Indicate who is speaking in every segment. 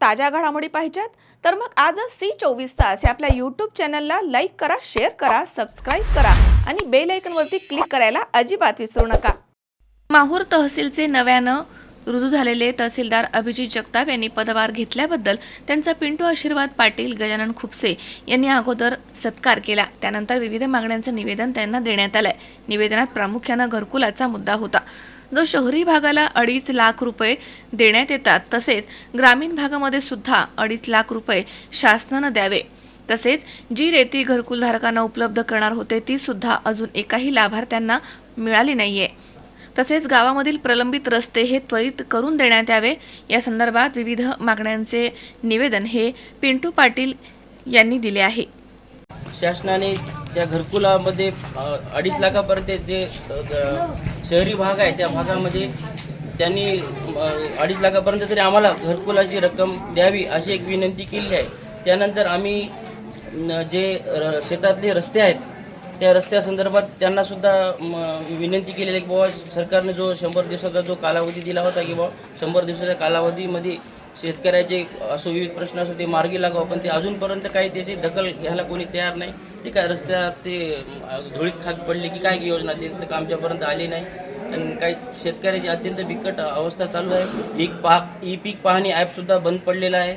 Speaker 1: ताज्या घडामोडी पाहिजेत तर मग आजच सी चोवीस तास या आपल्या यूट्यूब चॅनलला लाईक करा शेअर करा सबस्क्राईब करा आणि बेल आयकनवरती क्लिक करायला अजिबात विसरू नका. माहूर तहसीलचे नव्यानं रुजू झालेले तहसीलदार अभिजित जगताप यांनी पदभार घेतल्याबद्दल त्यांचा पिंटू आशीर्वाद पाटील गजानन खुपसे यांनी अगोदर सत्कार केला. त्यानंतर विविध मागण्यांचं निवेदन त्यांना देण्यात आलंय. निवेदनात प्रामुख्यानं घरकुलाचा मुद्दा होता. जो शहरी भागाला अडीच लाख रुपये देण्यात येतात तसेच ग्रामीण भागामध्ये सुद्धा अडीच लाख रुपये शासनानं द्यावे. तसेच जी रेती घरकुलधारकांना उपलब्ध करणार होते ती सुद्धा अजून एकाही लाभार्थ्यांना मिळाली नाहीये. तसेच गावामधील प्रलंबित रस्ते हे त्वरित करून देण्यात यावे. या संदर्भात विविध मागण्यांचे निवेदन हे पिंटू पाटील यांनी दिले आहे.
Speaker 2: शासनाने त्या घरकुलामध्ये अडीच लाखापर्यंत जे शहरी भाग आहे त्या भागामध्ये त्यांनी अडीच लाखापर्यंत तरी आम्हाला घरकुलाची रक्कम द्यावी अशी एक विनंती केली आहे. त्यानंतर आम्ही जे र- शेतातले रस्ते आहेत त्या रस्त्यासंदर्भात त्यांना सुद्धा विनंती केलेली आहे की बाबा सरकारने जो शंभर दिवसाचा जो कालावधी दिला होता की बाबा शंभर दिवसाच्या कालावधीमध्ये शेतकऱ्याचे असो विविध प्रश्न असो ते मार्गी लागावं पण ते अजूनपर्यंत काही त्याची दखल घ्यायला कोणी तयार नाही. ते काय रस्त्यात ते धुळीत खात पडली की काय योजना ते आमच्यापर्यंत आली नाही. आणि काही शेतकऱ्याची अत्यंत बिकट अवस्था चालू आहे. पीक पाह ई पीक पाहणी ॲपसुद्धा बंद पडलेलं आहे.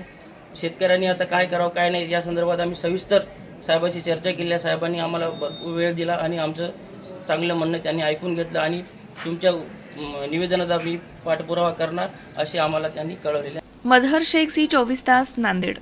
Speaker 2: शेतकऱ्यांनी आता काय करावं काय नाही या संदर्भात आम्ही सविस्तर साहेबाशी चर्चा केली साहेबांनी आम्हाला वेळ दिला आणि आमचं चांगलं म्हणणं त्यांनी ऐकून घेतलं आणि तुमच्या निवेदनाचा मी पाठपुरावा करणार असे आम्हाला त्यांनी कळवलेले आहे.
Speaker 1: मजहर शेख सी चोवीस तास नांदेड.